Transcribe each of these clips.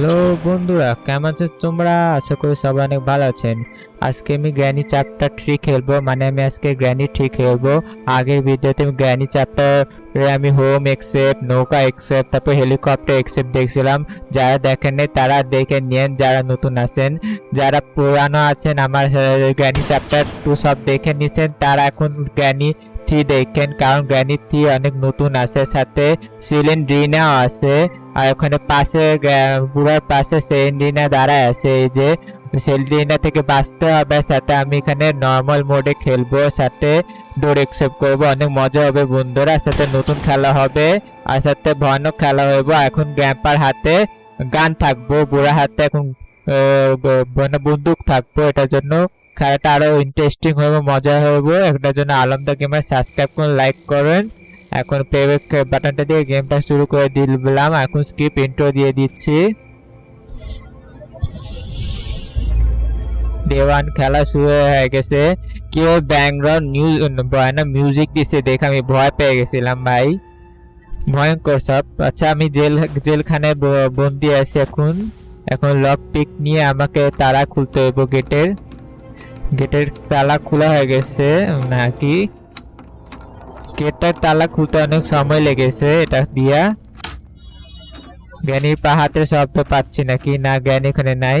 Hello বন্ধুরা, কেমন আছো তোমরা? আশা করি সবাই অনেক ভালো আছেন। আজকে আমি গ্র্যানি চ্যাপ্টার থ্রি খেলব মানে আমি আজকে গ্র্যানি থ্রি খেলব। আগের ভিডিওতে আমি গ্র্যানি চ্যাপ্টারে আমি হোম এক্সেপ্ট নৌকা এক্সেপ্ট তারপর হেলিকপ্টার এক্সেপ্ট দেখছিলাম। যারা দেখেন তারা দেখে নিন যারা নতুন আছেন। যারা পুরানো আছেন, আমার গ্র্যানি চ্যাপ্টার টু সব দেখে নিছেন তারা এখন গ্র্যানি থ্রি দেখেন। কারণ গ্র্যানি থ্রি অনেক নতুন আছে, সাথে সিলিন্ড্রিনাও আছে। আর ওখানে পাশে বুড়ার পাশে সেলিন্ডিনা দাঁড়ায় আছে, এই যে সেলিন্ডিনা থেকে বাঁচতে হবে, সাথে আমি এখানে নর্মাল মোডে খেলব, সাথে ডোর একসেপ্ট করব, অনেক মজা হবে বন্ধুরা, সাথে নতুন খেলা হবে, আর সাথে ভয়ানক খেলা হইব এখন গ্যাম্পার হাতে গান থাকব, বুড়ার হাতে এখন মানে বন্দুক থাকব, এটার জন্য খেলাটা আরও ইন্টারেস্টিং হবে মজা হবে এটার জন্য আলমদা গেমার সাবস্ক্রাইব করুন লাইক করেন এখন প্লেব্যাক বাটনটা দিয়ে গেমটা শুরু করে দিলাম। এখন স্কিপ ইন্ট্রো দিয়ে দিচ্ছি। দেওয়ান খেলা শুরু হয়ে গেছে। কেউ ব্যাকগ্রাউন্ড নিউজ বয়ানা মিউজিক দিছে দেখে আমি ভয় পেয়ে গেছিলাম ভাই। ভয়ঙ্কর সব। আচ্ছা আমি জেল জেলখানে বন্দি আছি এখন। এখন লক পিক নিয়ে আমাকে তালা খুলতে হইব গেটের গেটের তালা খোলা হয়ে গেছে। নাকি গেটটার তালা খুলতে অনেক সময় লেগেছে, এটা দিয়া। জ্ঞানীর পা হাতের শব্দ পাচ্ছি নাকি? না, জ্ঞান এখানে নাই।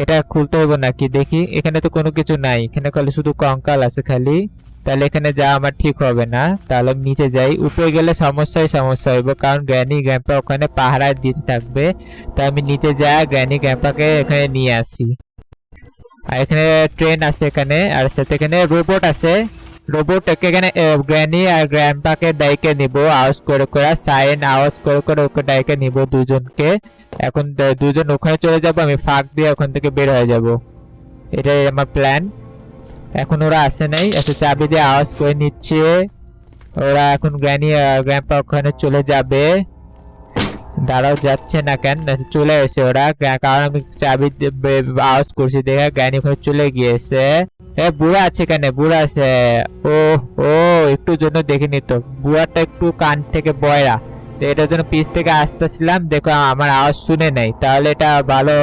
এটা খুলতে হইব নাকি? দেখি, এখানে তো কোনো কিছু নাই। এখানে খালি শুধু কঙ্কাল আছে খালি। তাহলে এখানে যা আমার ঠিক হবে না। তাহলে নিচে যাই। উপরে গেলে সমস্যাই সমস্যা হইব, কারণ জ্ঞানী গ্যাম্পা ওখানে পাহারা দিতে থাকবে। তাই আমি নিচে যাই জ্ঞানী গ্যাম্পাকে এখানে নিয়ে আসি। আর এখানে ট্রেন আছে এখানে, আর সাথে এখানে রোবট আছে। রোবট এখানে গ্র্যানি আর গ্র্যান্ডপাকে ডাইকে নিব। আওয়াজ করে করে সাইন আওয়াজ করে করে ওকে ডাইকে নিব দুজনকে। এখন দুজন ওখানে চলে যাব, আমি ফাঁক দিয়ে ওখান থেকে বের হয়ে যাব। এটাই আমার প্ল্যান এখন ওরা আসে নাই একটা চাবি দিয়ে আওয়াজ করে নিচ্ছে। ওরা এখন গ্র্যানি গ্র্যান্ডপা ওখানে চলে যাবে। দাঁড়াও, যাচ্ছে না কেন? চলে এসে ওরা কারণ আমি চাবি আওয়াজ করছি, দেখে জ্ঞানী ওখানে চলে গিয়েছে। এ, বুড়া আছে এখানে, বুড়া আছে। ও ও, একটু জন্য দেখে নিত। বুড়াটা একটু কান থেকে বয়রা। তো এটার জন্য পিছ থেকে আসতেছিলাম, দেখো আমার আওয়াজ শুনে নাই। তাহলে এটা ভালো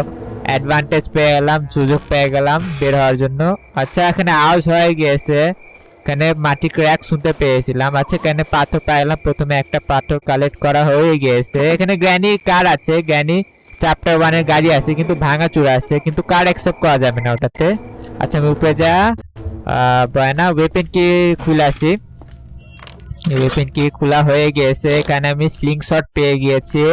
অ্যাডভান্টেজ পেয়ে গেলাম, সুযোগ পেয়ে গেলাম বের হওয়ার জন্য। আচ্ছা এখানে আওয়াজ হয়ে গিয়েছে। এখানে মাটি ক্র্যাক শুনতে পেয়েছিলাম। আচ্ছা এখানে পাথর পাইলাম প্রথমে একটা পাথর কালেক্ট করা হয়ে গিয়েছে। এখানে গ্র্যানি কার আছে? গ্র্যানি চ্যাপ্টার ওয়ানের গাড়ি আছে, কিন্তু ভাঙা চূড়া আছে। কিন্তু কার অ্যাকসেপ্ট করা যাবে না ওটাতে? আচ্ছা আমি উপরে যা। বয়না ওয়েপেন কি খুলে আসি ওয়েপেন কি খোলা হয়ে গিয়েছে এখানে আমি স্লিং শট পেয়ে গিয়েছি।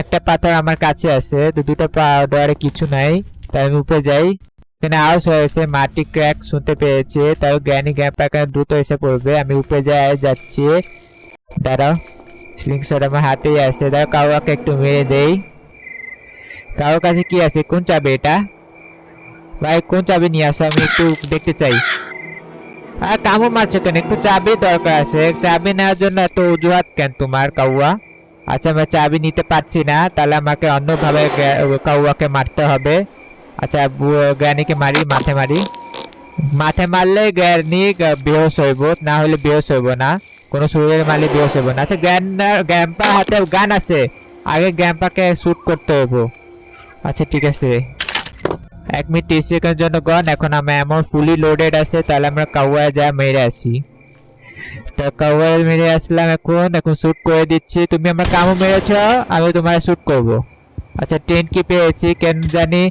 একটা পাথর আমার কাছে আছে, তো দুটো পাউডারে কিছু নাই, তাই আমি উপরে যাই। এখানে আওয়াজ হয়েছে, মাটি ক্র্যাক শুনতে পেয়েছে তাই জ্ঞানী গ্যাপ দ্রুত এসে পড়বে, আমি উপরে যাই, যাচ্ছি। দাঁড়াও স্লিং শট আমার হাতেই আছে, দাঁড়াও, কাউকে একটু মেরে দেই। কারোর কাছে কি আছে? কোন চাবি এটা? ভাই, কোন চাবি নিয়ে আসো? আমি একটু দেখতে চাই। আর কামও মারছো কেন? একটু চাবি দরকার আছে। চাবি নেওয়ার জন্য এত অজুহাত কেন তোমার, কাউয়া? আচ্ছা আমি চাবি নিতে পারছি না। তাহলে আমাকে অন্যভাবে কাউয়াকে মারতে হবে। আচ্ছা জ্ঞানীকে মারি মাঠে মারি। মাঠে মারলে জ্ঞানী গ- বেহোশ হইব, না হলে বেহোশ হইব না। কোনো শরীরে মারলে বেহোশ হইব না। আচ্ছা জ্ঞান গ্যাম্পা হাতে গান আছে। আগে গ্যাম্পাকে শ্যুট করতে হইব। আচ্ছা ঠিক আছে। এক মিনিট তিরিশ সেকেন্ডের জন্য গন, এখন আমার এমন ফুলি লোডেড আছে, তাহলে আমরা কাউয়া যা মেরে আসি। তো কাউয়া মেরে আসলাম এখন এখন শুট করে দিচ্ছি। তুমি আমার কামও মেরেছ, আমি তোমার শুট করব। আচ্ছা ট্রেন কি পেয়েছি, কেন জানি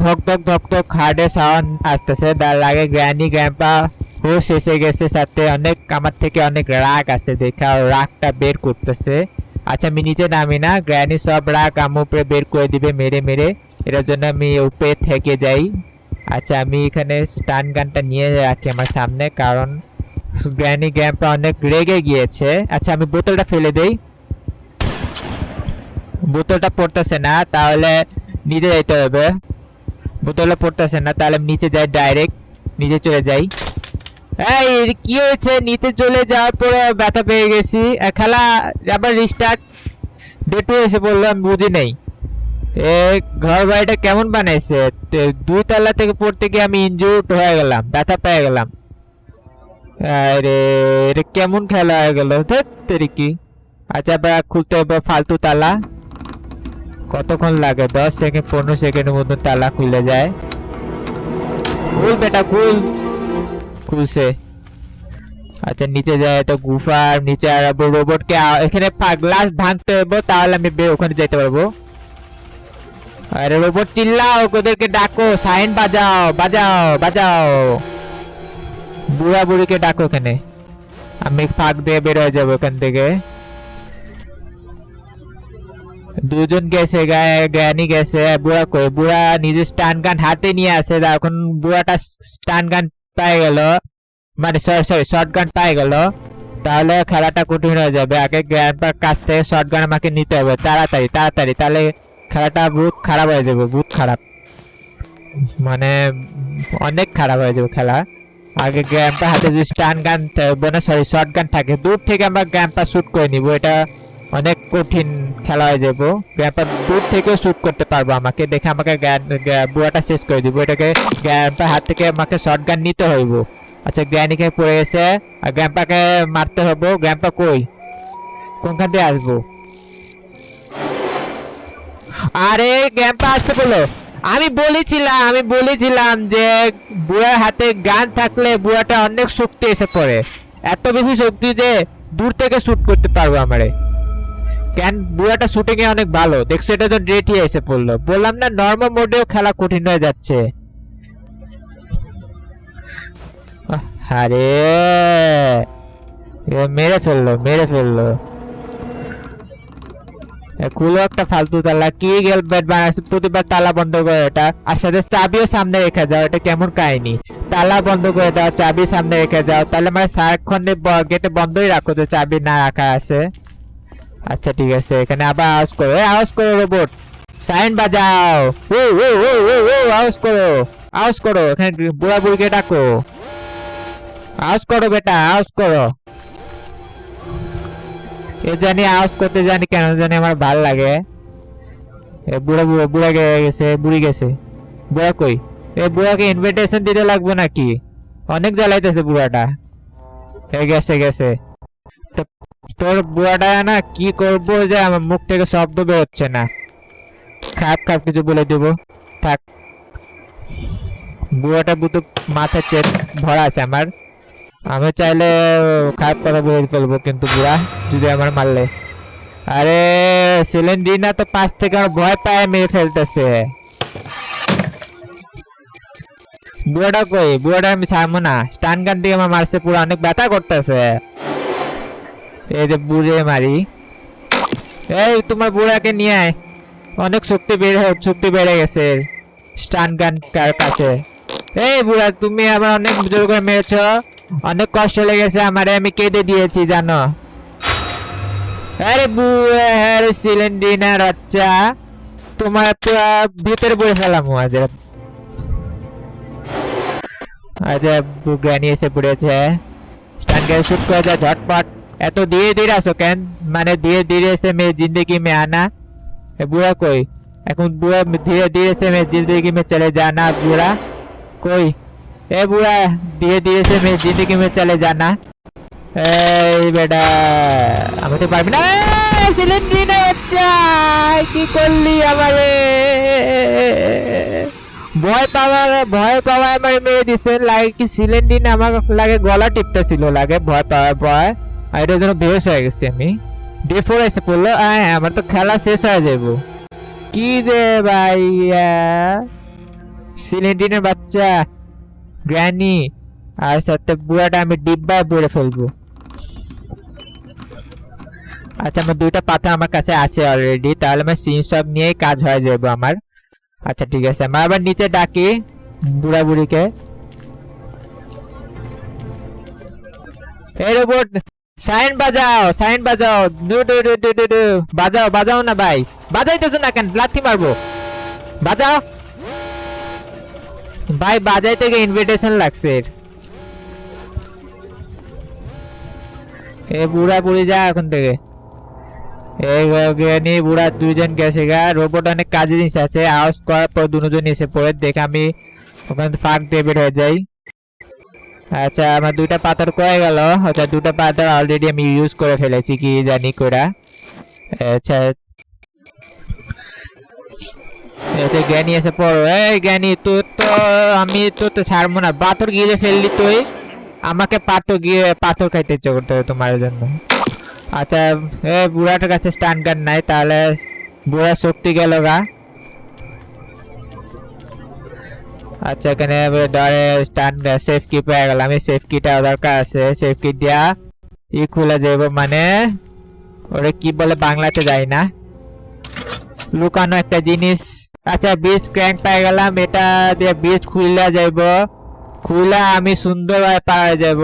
ধক ধক ধক ধক হার্ডে সাউন্ড আসতেছে। তার লাগে গ্র্যানি গ্র্যাম্পা হুশ এসে গেছে সাথে অনেক, আমার থেকে অনেক রাগ আছে দেখা রাগটা বের করতেছে। আচ্ছা আমি নিচে নামি না, গ্র্যানি সব রাগ আমার উপরে বের করে দিবে, মেরে মেরে। এটার জন্য আমি উপরে থেকে যাই। আচ্ছা আমি এখানে স্টান গানটা নিয়ে রাখি আমার সামনে, কারণ গ্র্যানি গ্যাম্পা অনেক রেগে গিয়েছে। আচ্ছা আমি বোতলটা ফেলে দেই। বোতলটা পড়তেছে না, তাহলে নিচে যাইতে হবে। বোতলটা পড়তেছে না, তাহলে আমি নিচে যাই ডাইরেক্ট নিচে চলে যাই। এই, কি হয়েছে? নিচে চলে যাওয়ার পরে ব্যথা পেয়ে গেছি। খেলা, আবার রিস্টার্ট ডে টু এসে বলল আমি বুঝি নেই। ঘর বাড়িটা কেমন বানাইছে? দুই তলা থেকে পড়তে গিয়ে আমি ইনজুর্ড হয়ে গেলাম, ব্যথা পেয়ে গেলাম। আরে, এটা কেমন খেলা হয়ে গেল? ধেত কি। আচ্ছা বা খুলতে হবে ফালতু তালা। কতক্ষণ লাগে? দশ সেকেন্ড, পনেরো সেকেন্ডের মধ্যে তালা খুলে যায়। খুল বেটা, খুল। খুলছে। আচ্ছা নিচে যায় তো গুফার নিচে আর রোবটকে এখানে গ্লাস ভাঙতে হবে, তাহলে আমি ওখানে যেতে পারব। আরে রোবট চিল্লাও, ওদেরকে ডাকো সাইন বাজাও বাজাও বাজাও। বুড়া বুড়িকে ডাকো এখানে। আমি ফাঁক দিয়ে বের হয়ে যাব এখান থেকে। দুজন গেছে জ্ঞানী গেছে। বুড়া কই? বুড়া নিজে স্টান গান হাতে নিয়ে আসে। এখন বুড়াটা স্টান গান পাই গেল। মানে সরি সরি শর্ট গান পাই গেল। তাহলে খেলাটা কঠিন হয়ে যাবে। আগে গ্র্যান্ডপার কাছ থেকে শর্ট গান আমাকে নিতে হবে। তাড়াতাড়ি তাড়াতাড়ি। তাহলে খেলাটা বহুত খারাপ হয়ে যাবে, বহুত খারাপ। মানে অনেক খারাপ হয়ে যাবে খেলা। আগে গ্র্যাম্পা হাতে যদি স্টান গান মানে সরি শর্ট গান থাকে, দূর থেকে আমরা গ্র্যাম্পা শুট করে নিব। এটা অনেক কঠিন খেলা হয়ে যাব। গ্র্যাম্পা দূর থেকেও শুট করতে পারব আমাকে। দেখে আমাকে বুয়াটা শেষ করে দিব। এটাকে গ্র্যাম্পার হাত থেকে আমাকে শর্ট গান নিতে হইব। আচ্ছা গ্র্যানিকে পড়ে গেছে। আর গ্র্যাম্পাকে মারতে হব। গ্র্যাম্পা কই? কোনখান দিয়ে আসব? আরে গ্যাম্পা আসছে বলো। আমি বলেছিলাম আমি বলেছিলাম যে বুড়ার হাতে গান থাকলে বুড়াটা অনেক শক্তি এসে পড়ে। এত বেশি শক্তি যে দূর থেকে শ্যুট করতে পারব আমারে। কেন বুড়াটা শুটিং এ অনেক ভালো। দেখছ এটা তো ডেটই এসে পড়ল। বললাম না নর্মাল মোডেও খেলা কঠিন হয়ে যাচ্ছে। আরে মেরে ফেলল মেরে ফেলল। খুলো একটা ফালতু তালা। কি গেল বেড বানাচ্ছে প্রতিবার তালা বন্ধ করে এটা আর সাথে চাবিও সামনে রেখে যাও, এটা কেমন কাহিনী? তালা বন্ধ করে দাও, চাবি সামনে রেখে যাও। তাহলে মানে সারাক্ষণ গেটে বন্ধই রাখো যে চাবি না রাখা আছে। আচ্ছা ঠিক আছে, এখানে আবার আওয়াজ করো। আওয়াজ করো রোবট সাইন বাজাও। ও ও ও ও ও আওয়াজ করো। আওয়াজ করো, এখানে বুড়া বুড়িকে ডাকো। আওয়াজ করো, বেটা আওয়াজ করো। এ জানি আওয়াজ করতে জানি কেন জানি আমার ভালো লাগে। এ বুড়া বুড়া বুড়া গেছে, বুড়ি গেছে। বুড়া কই? এ বুড়াকে ইনভিটেশন দিতে লাগবে নাকি? অনেক জ্বালাইতেছে বুড়াটা। এ গেছে গেছে। তোর বুড়াটা না কি করব যে আমার মুখ থেকে শব্দ বেরোচ্ছে না। খাপ খাপ কিছু বলে দেবো। থাক। বুড়াটা বুতো মাথা চেপ ভরা আছে আমার। আমি চাইলে খারাপ কথা বলে ফেলব কিন্তু বুড়া, যদি আমার মারলে। আরে সিলিন্ডিনা তো পাশ থেকে আমার ভয় পায়, মেরে ফেলতেছে। বুড়াটা কই? বুড়াটা আমি ছাড়বো না। স্টান গান দিয়ে আমার মারছে, পুরো অনেক ব্যথা করতেছে। এই যে বুড়ে মারি। এই, তোমার বুড়াকে নিয়ে আয়। অনেক শক্তি বেড়ে শক্তি বেড়ে গেছে স্টান গান কার কাছে। এই বুড়া, তুমি আমার অনেক জোর করে মেরেছ। অনেক কষ্ট লেগেছে আমার, আমি কেঁদে দিয়েছি, জানো। আরে বুয়ের সিলিন্ডিনার রচ্চা তোমার ভিতরে বসে ফেলাম আজ আজ গ্রানি এসে পড়েছে। শুট করে যা ঝটপট। এত ধীরে ধীরে আসো কেন? মানে ধীরে ধীরে এসে মেয়ে জিন্দগি মে আনা। বুড়া কই? এখন বুড়া ধীরে ধীরে সে মেয়ে জিন্দগি মে চলে জানা বুড়া। কই? ए बुढ़ा धीरे धीरे से मेरी जिंदगी में चले जाना এই বেটা আমি তো পারবি না সিলিন্ড্রিনা বাচ্চা কি করলি আমারে ভয় পাওয়া ভয় পাওয়া আমার মেয়ে দিছে লাগে কি সিলিন্ড্রিনা আমার লাগে গলা টিপতে ছিল লাগে ভয় পাওয়ার ভয় আর এটার জন্য বেহস হয়ে গেছি আমি ডে ফোর এসে পড়লো আয় আমার তো খেলা শেষ হয়ে যাবো কি রে ভাইয়া সিলিন্ডিনের বাচ্চা গ্র্যানি আর সাথে বুড়াটা আমি ডিব্বায় পড়ে ফেলব। আচ্ছা আমার দুইটা পাথর আমার কাছে আছে অলরেডি তাহলে আমার সিন সব নিয়ে কাজ হয়ে যাব আমার। আচ্ছা ঠিক আছে আমার আবার নিচে ডাকি বুড়া বুড়িকে এই রোবট সাইন বাজাও সাইন বাজাও ডু ডু ডু ডু ডু বাজাও বাজাও না ভাই, বাজাইতেছো না কেন? লাথি মারবো। বাজাও। ভাই বাজাই থেকে ইনভিটেশন লাগছে। এ বুড়া বুড়ি যা এখন থেকে। এই জ্ঞানী বুড়া দুইজন গেছে গা রোবট অনেক কাজে জিনিস আছে, আওয়াজ করার পর দুজন এসে পড়ে, দেখে আমি ওখানে ফাঁক দিয়ে বের হয়ে যাই। আচ্ছা আমার দুইটা পাথর কয়ে গেল আচ্ছা দুটা পাথর অলরেডি আমি ইউজ করে ফেলেছি, কি জানি করা আচ্ছা জ্ঞানী এসে পড়ো। এই জ্ঞানী, তোর তো আমি তো তো ছাড়বো না। পাথর গিরে ফেললি তুই। আমাকে পাথর গিয়ে পাথর খাইতে ইচ্ছে করতে হবে তোমার জন্য। আচ্ছা এ বুড়াটার কাছে স্টান গান নাই, তাহলে বুড়া শক্তি গেল গা। আচ্ছা এখানে ডরে স্টান সেফ কি পেয়ে গেলাম। এই সেফ কিটা দরকার আছে। সেফ কি দিয়া ই খুলে যাইব মানে ওরে কি বলে বাংলাতে যাই না। লুকানো একটা জিনিস। আচ্ছা বিচ ক্র্যাঙ্ক পাই গেলাম, এটা দিয়ে বিচ খুইলা যাইব। খুইলা আমি সুন্দরভাবে পাওয়া যাব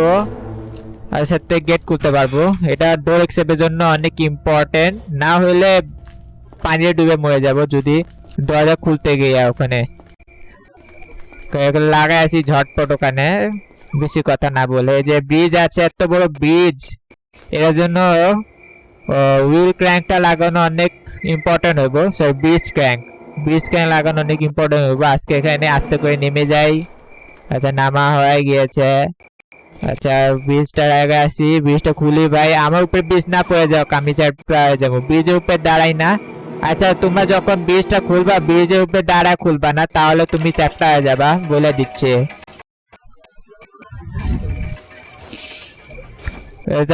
আর সাথে গেট খুলতে পারব। এটা ডোর এক্সেপের জন্য অনেক ইম্পর্টেন্ট না হলে পানিতে ডুবে মরে যাব যদি দরজা খুলতে গিয়ে ওখানে। লাগাই আছি ঝটপট ওখানে, বেশি কথা না বলে। যে ব্রিজ আছে, এত বড় ব্রিজের জন্য হুইল ক্র্যাঙ্কটা লাগানো অনেক ইম্পর্টেন্ট হইব। So bridge crank bridge crank লাগানো অনেক ইম্পর্টেন্ট হইব আজকে এখানে আস্তে করে নেমে যাই। আচ্ছা নামা হয়ে গিয়েছে। আচ্ছা ব্রিজটা আগে আসি। ব্রিজটা খুলি ভাই। আমার উপরে ব্রিজ না পড়ে যাও আমি চাই যাব। ব্রিজের উপরে দাঁড়াই না। আচ্ছা তোমরা যখন ব্রিজটা খুলবা ব্রিজের উপরে দাঁড়া খুলবা না, তাহলে তুমি চ্যাপ্টা হয়ে যাবা, বলে দিচ্ছে।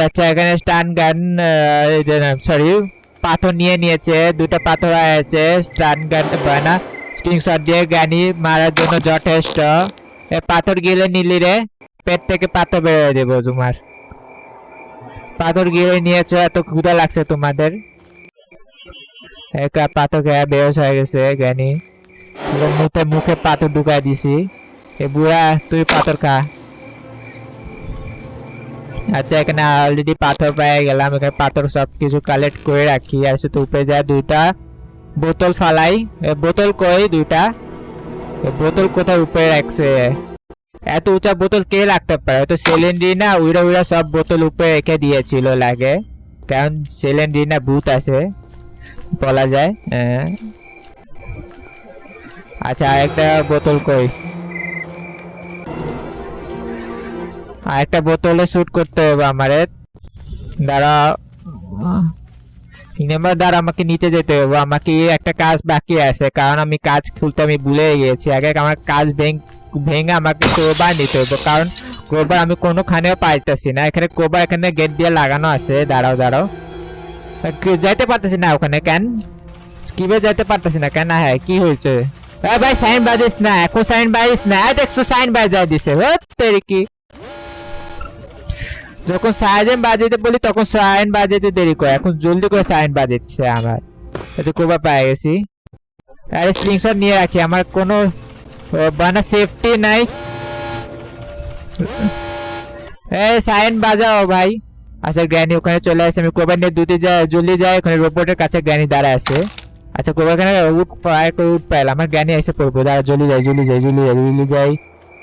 আচ্ছা এখানে স্টান গান সরি পাথর নিয়ে নিয়েছে, দুটো পাথর আছে স্টান গান না স্টিং শট দিয়ে গানি মারার জন্য যথেষ্ট। পাথর গিলে নিলি রে, পেট থেকে পাথর বেরোয় দেবো তোমার পাথর গিলে নিয়েছো, এত ক্ষুদা লাগছে তোমাদের। একটা পাথর গায়ে বেরোস হয়ে গেছে জ্ঞানী মুখে মুখে পাথর ঢুকাই দিছি। এ বুড়া, তুই পাথর খা। আচ্ছা এখানে অলরেডি পাথর পেয়ে গেলাম। এখানে পাথর সব কিছু কালেক্ট করে রাখি। আর শুধু উপরে যায় দুইটা বোতল ফালাই। বোতল কই দুইটা? বোতল কোথায় উপরে রাখছে? এত উঁচা বোতল কে রাখতে পারে? তো সেলেন্ড্রিনা উইরা উইরা সব বোতল উপরে রেখে দিয়েছিল লাগে। কারণ সেলেন্ড্রিনা ভূত আছে। বলা যায় হ্যাঁ। আচ্ছা আরেকটা বোতল কই? আরেকটা বোতলে শুট করতে হবে আমারে। দাঁড়া। নাম্বার দ্বারা আমাকে নিচে যেতে হবে। আমাকে একটা কাজ বাকি আছে, কারণ আমি কাজ খুলতে আমি ভুলে গিয়েছি আগে আমার কাজ ভেঙ আমাকে ক্রোবার নিতে হবে, কারণ ক্রোবার আমি কোনোখানেও পাইতেছি না। এখানে ক্রোবার এখানে গেট দিয়ে লাগানো আছে। দাঁড়াও দাঁড়াও। যাইতে পারতেছি না ওখানে, কেন? কীভাবে যাইতে পারতেছি না, কেন? হ্যাঁ কি হয়েছে? ভাই, সাইন বাজিস না, এখন সাইন বাজিস না। দেখছ, সাইন বাজাই দিছে। হত তেরি কি? যখন সাইন বাজাইতে বলি, তখন সাইন বাজাইতে দেরি করে। এখন জলদি করে সাইন বাজাইছে আমার। আচ্ছা কোবা পেয়ে গেছি। আরে স্লিংশট নিয়ে রাখি। আমার কোনো বানা সেফটি নাই। এই সাইন বাজাও ভাই। আচ্ছা গ্র্যানি ওখানে চলে আসে। আমি কোবার নিয়ে দুটি যায়, জলদি যায়। ওখানে রোবটের কাছে গ্র্যানি দাঁড়ায় আছে। আচ্ছা কোবার এখানে উঠ ফায়ার করে উঠ পাইলাম। আমার গ্র্যানি এসে পড়ব। দাঁড়া, জলদি যাই জলদি যাই জলদি যাই জলদি যাই।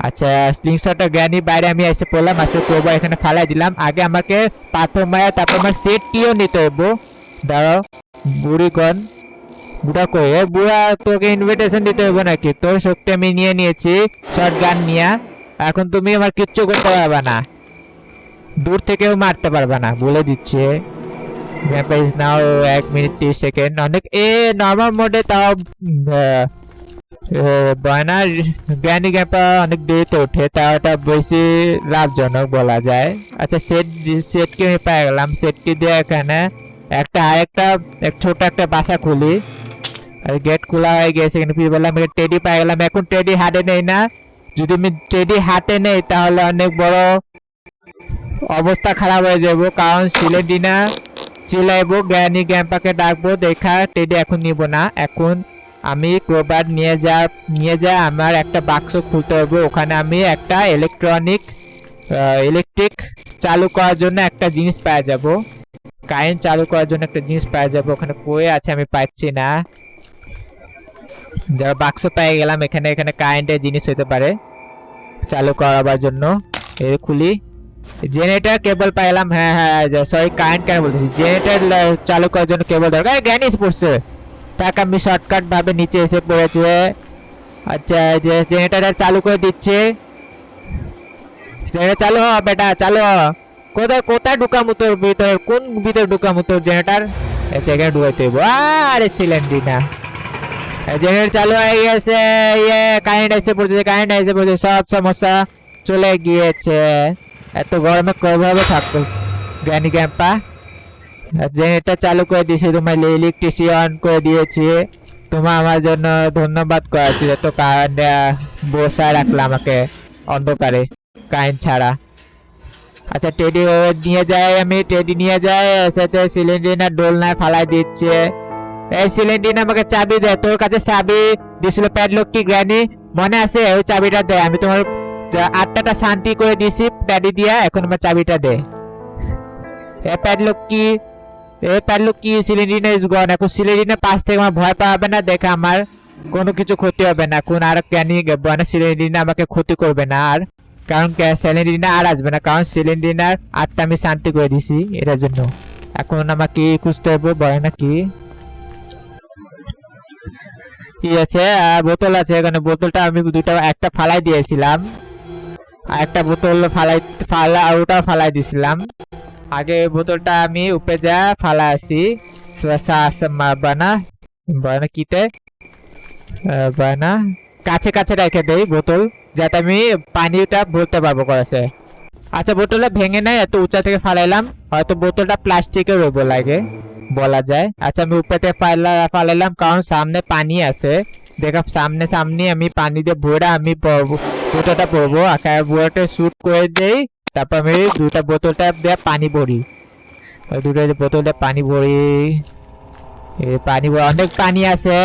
আচ্ছা স্লিং শটটা গ্র্যানি বাইরে আমি এসে পড়লাম আচ্ছা কোবার এখানে ফালাই দিলাম। আগে আমাকে পাথর মায়া, তারপর আমার সেটটিও নিতে হইব। দাঁড়াও, বুড়িগণ, বুড়া এ বুড়া, তোকে ইনভিটেশন দিতে হবে নাকি? তোর শক্তি আমি নিয়ে নিয়েছি শর্ট গান নিয়ে। এখন তুমি আমার কিচ্ছু করতে পারবে না। দূর থেকেও মারতে পারবে না, বলে দিচ্ছে। নাও এক মিনিট তিরিশ সেকেন্ড অনেক, এ নর্মাল মোডে তাও বয়নার জ্ঞানী গ্যাপা অনেক দেরিতে ওঠে তা ওটা বেশি লাভজনক বলা যায়। আচ্ছা সেট সেটকে আমি পেয়ে গেলাম? সেটকে দিয়ে এখানে একটা, আরেকটা, এক ছোট একটা বাসা খুলি। আর গেট খোলা হয়ে গেছে, এখানে ফিরে বললাম টেডি পেয়ে গেলাম। এখন টেডি হাতে নেই না। যদি আমি টেডি হাতে নেই, তাহলে অনেক বড় অবস্থা খারাপ হয়ে যাব। কারণ সিলেডিনা চিলাইবো, জ্ঞানী গ্যাম্পাকে ডাকবো, দেখা টেডি এখন নিব না। এখন আমি ক্রোবার নিয়ে যা নিয়ে যা, আমার একটা বাক্স খুলতে হবে। ওখানে আমি একটা ইলেকট্রনিক ইলেকট্রিক চালু করার জন্য একটা জিনিস পাওয়া যাব। কারেন্ট চালু করার জন্য একটা জিনিস পাওয়া যাবে। ওখানে কয়ে আছে, আমি পাচ্ছি না। যারা বাক্স পেয়ে গেলাম, এখানে এখানে কারেন্টের জিনিস হতে পারে চালু করাবার জন্য। এই খুলি। জেনারেটর কেবল পাইলাম হ্যাঁ হ্যাঁ সরি কারেন্ট কেন বলতেছি? জেনারেটর চালু করার জন্য কেবল দরকার। এসে পড়ছে তাকে আমি শর্টকাট ভাবে নিচে এসে পড়েছে। আচ্ছা যে জেনারেটর চালু করে দিচ্ছে। চালু হ বেটা, চালু হ। কোথায় কোথায় ঢুকাম তোর ভিতরে? কোন ভিতরে ঢুকাম তোর জেনারেটর আচ্ছা এখানে ঢুকাইতে হইব আরে সিলিন্ডার না জেনারেটর চালু হয়ে গেছে। ইয়ে কারেন্ট এসে পড়ছে কারেন্ট এসে পড়ছে। সব সমস্যা চলে গিয়েছে। এত গরমে কীভাবে থাকতো গ্র্যানি গ্যাম্পা জেনারেটর চালু করে দিয়েছি, তোমার ইলেকট্রিসিয়ান করে দিয়েছি, তোমার আমার জন্য ধন্যবাদ করেছি তো কারেন্ট বসায় রাখলে আমাকে অন্ধকারে কারেন্ট ছাড়া। আচ্ছা টেডি নিয়ে যায় আমি টেডি নিয়ে এর সাথে সিলিন্ডার ডোলনায় ফালাই দিচ্ছে। এই সিলিন্ডার আমাকে চাবি দে, তোর কাছে চাবি দিছিল প্যাডলক কি গ্র্যানি মনে আছে? ওই চাবিটা দে, আমি তোমার আটটাটা শান্তি করে দিছি প্যাডি দিয়া, এখন আমার চাবিটা দে। এ padlock key a padlock key cylinder is gone এখন সিলিন্ডার পাশ থেকে আমার ভয় পাবে না, দেখে আমার কোনো কিছু ক্ষতি হবে না। কোন আর জ্ঞানী মানে সিলিন্ডার আমাকে ক্ষতি করবে না আর। কারণ সিলিন্ডার আর আসবে না। কারণ সিলিন্ডার আটটা আমি শান্তি করে দিছি এটার জন্য। এখন আমাকে খুঁজতে হবে? বলে না কি? কি আছে? বোতল আছে এখানে। বোতলটা আমি দুটা, একটা ফালাই দিয়েছিলাম। আর একটা বোতল ফালাই, ফালা ওটা ফালাই দিছিলাম। আগে বোতলটা আমি উপরে যা ফালা আসি বানা। বানা কিতে বানা। কাছে কাছে রেখে দেই বোতল, যাতে আমি পানিটা ভরতে পারব করেছে আচ্ছা বোতলটা ভেঙে নেয় এত উঁচা থেকে ফালাইলাম। হয়তো বোতলটা প্লাস্টিকের রইব লাগে, বলা যায়। আচ্ছা আমি উপরে থেকে ফালা, ফালাইলাম, কারণ সামনে পানি আছে। দেখা সামনে সামনে আমি পানি দিয়ে ভরে আমি বোতলটা পরবো আকার বুড়োটা শুট করে দেই। তারপর আমি দুটা বোতলটা দিয়ে পানি ভরি। দুটো বোতলটা পানি ভরি। পানি অনেক পানি আছে।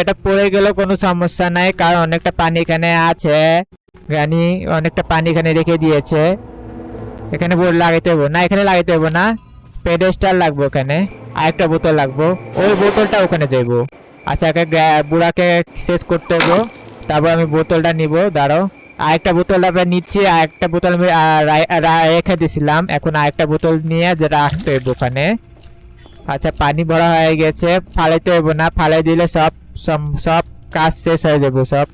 এটা পড়ে গেলেও কোনো সমস্যা নাই, কারণ অনেকটা পানি এখানে আছে। রানী অনেকটা পানি এখানে রেখে দিয়েছে। এখানে বোর্ড লাগাইতে হব না, এখানে লাগাইতে হব না। পেডেস্টাল লাগবে ওখানে, আরেকটা বোতল লাগবো। ওই বোতলটা ওখানে যাইবো। আচ্ছা বুড়াকে শেষ করতে হব তারপর আমি বোতলটা নিব, দাঁড়াও। আরেকটা বোতল আমরা নিচ্ছি, আরেকটা বোতল আমি রেখে দিছিলাম। এখন আরেকটা বোতল নিয়ে যে রাখতে হইব ওখানে। আচ্ছা পানি ভরা হয়ে গেছে, ফালাইতে হইব না, ফালাই দিলে সব সব কাজ শেষ হয়ে যাব, সব।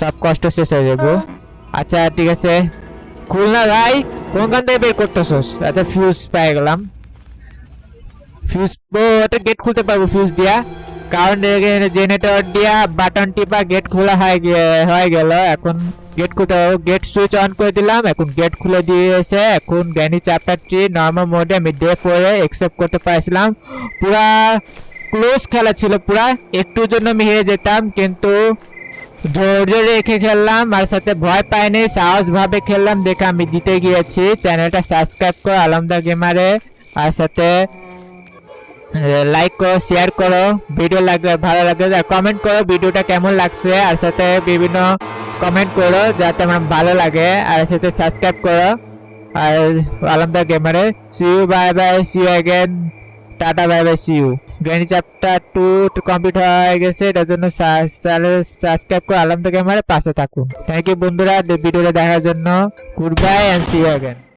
সব কষ্ট শেষ হয়ে যাব। আচ্ছা ঠিক আছে। খুলনা ভাই কোনখান থেকে বের করতেছস? আচ্ছা ফিউজ পেয়ে গেলাম। ফিউজ ও এটা গেট খুলতে পারব ফিউজ দিয়া। কারণ জেনারেটর দিয়া বাটন টিপা গেট খোলা হয়ে গেল। এখন গেট খুলতে গেট সুইচ অন করে দিলাম। এখন গেট খুলে দিয়েছে। এখন জ্ঞানী চ্যাপ্টারটি নর্মাল মোডে আমি ডে ফোরে একসেপ্ট করতে পারছিলাম। পুরা ক্লোজ খেলা ছিল পুরা। একটুর জন্য আমি হেরে যেতাম, কিন্তু ধৈর্য রেখে খেললাম। আর সাথে ভয় পাইনি সাহস ভাবে খেললাম। দেখে আমি জিতে গিয়েছি। চ্যানেলটা সাবস্ক্রাইব করো, আলমদা গেমারে আর সাথে লাইক করো শেয়ার করো ভিডিও লাগলে, ভালো লাগলে কমেন্ট করো ভিডিওটা কেমন লাগছে, আর সাথে বিভিন্ন কমেন্ট করো যাতে আমার ভালো লাগে, আর সাথে সাবস্ক্রাইব করো। আর Alamda গেমারে see you bye bye see you again tata bye bye see you Granny chapter two complete হয়ে গেছে, এটার জন্য সাবস্ক্রাইব করে, আলমদা গেমারে পাশে থাকুন। থ্যাংক ইউ বন্ধুরা ভিডিওটা দেখার জন্য। Good bye and see you again